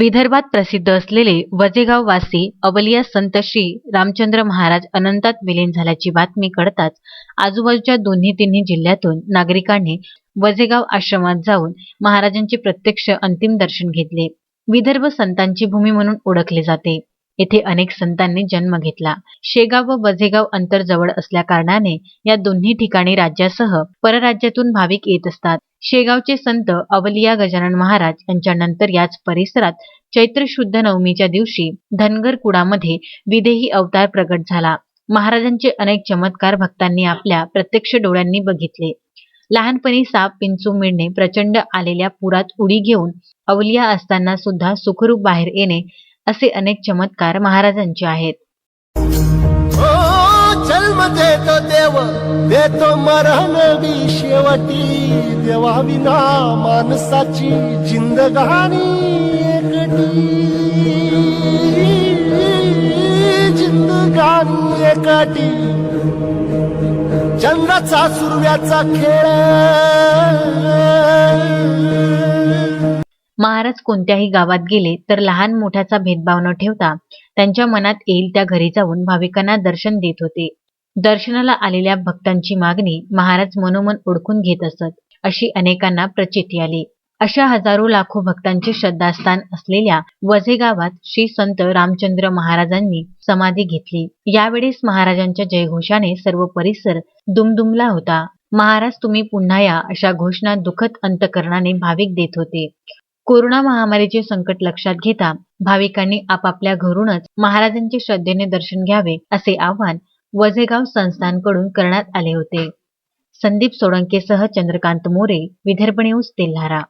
विदर्भात प्रसिद्ध असलेले वजेगाव वासी अवलिया संत श्री रामचंद्र महाराज अनंतात विलीन झाल्याची बातमी कळताच आजूबाजूच्या दोन्ही तिन्ही जिल्ह्यातून नागरिकांनी वजेगाव आश्रमात जाऊन महाराजांचे प्रत्यक्ष अंतिम दर्शन घेतले. विदर्भ संतांची भूमी म्हणून ओळखले जाते. येथे अनेक संतांनी जन्म घेतला. शेगाव व बझेगाव अंतर जवळ असल्या कारणाने या दोन्ही ठिकाणी राज्यासह परराज्यातून भाविक येत असतात. शेगावचे संत अवलिया गजानन महाराज यांच्यानंतर याच परिसरात चैत्र शुद्ध नवमीच्या दिवशी धनगर कुडामध्ये विदेही अवतार प्रगट झाला. महाराजांचे अनेक चमत्कार भक्तांनी आपल्या प्रत्यक्ष डोळ्यांनी बघितले. लहानपणी साप पिंचू मिळणे प्रचंड आलेल्या पुरात उडी घेऊन अवलिया असताना सुद्धा सुखरूप बाहेर येणे असे अनेक चमत्कार महाराजांचे आहेत. जन्म देतो देव देतो मरणवी शेवटी. देवा विना माणसाची जिंदगानी एकटी. जिंदगानी एकटी. चंद्राचा सूर्याचा खेळ. महाराज कोणत्याही गावात गेले तर लहान मोठ्याचा भेदभाव न ठेवता त्यांच्या मनात येईल त्या घरी जाऊन भाविकांना दर्शन देत होते. दर्शनाला आलेल्या भक्तांची मागणी महाराज मनोमन ओळखून घेत असत अशी अनेकांना प्रचिती आली. अशा हजारो लाखो भक्तांचे श्रद्धास्थान असलेल्या वझे गावात श्री संत रामचंद्र महाराजांनी समाधी घेतली. यावेळेस महाराजांच्या जयघोषाने सर्व परिसर दुमदुमला होता. महाराज तुम्ही पुन्हा या अशा घोषणा दुखद अंतकरणाने भाविक देत होते. कोरोना महामारीचे संकट लक्षात घेता भाविकांनी आपापल्या घरूनच महाराजांचे श्रद्धेने दर्शन घ्यावे असे आवाहन वझेगाव संस्थानकडून करण्यात आले होते. संदीप सोळंकेसह चंद्रकांत मोरे विदर्भ न्यूज तेल्हारा.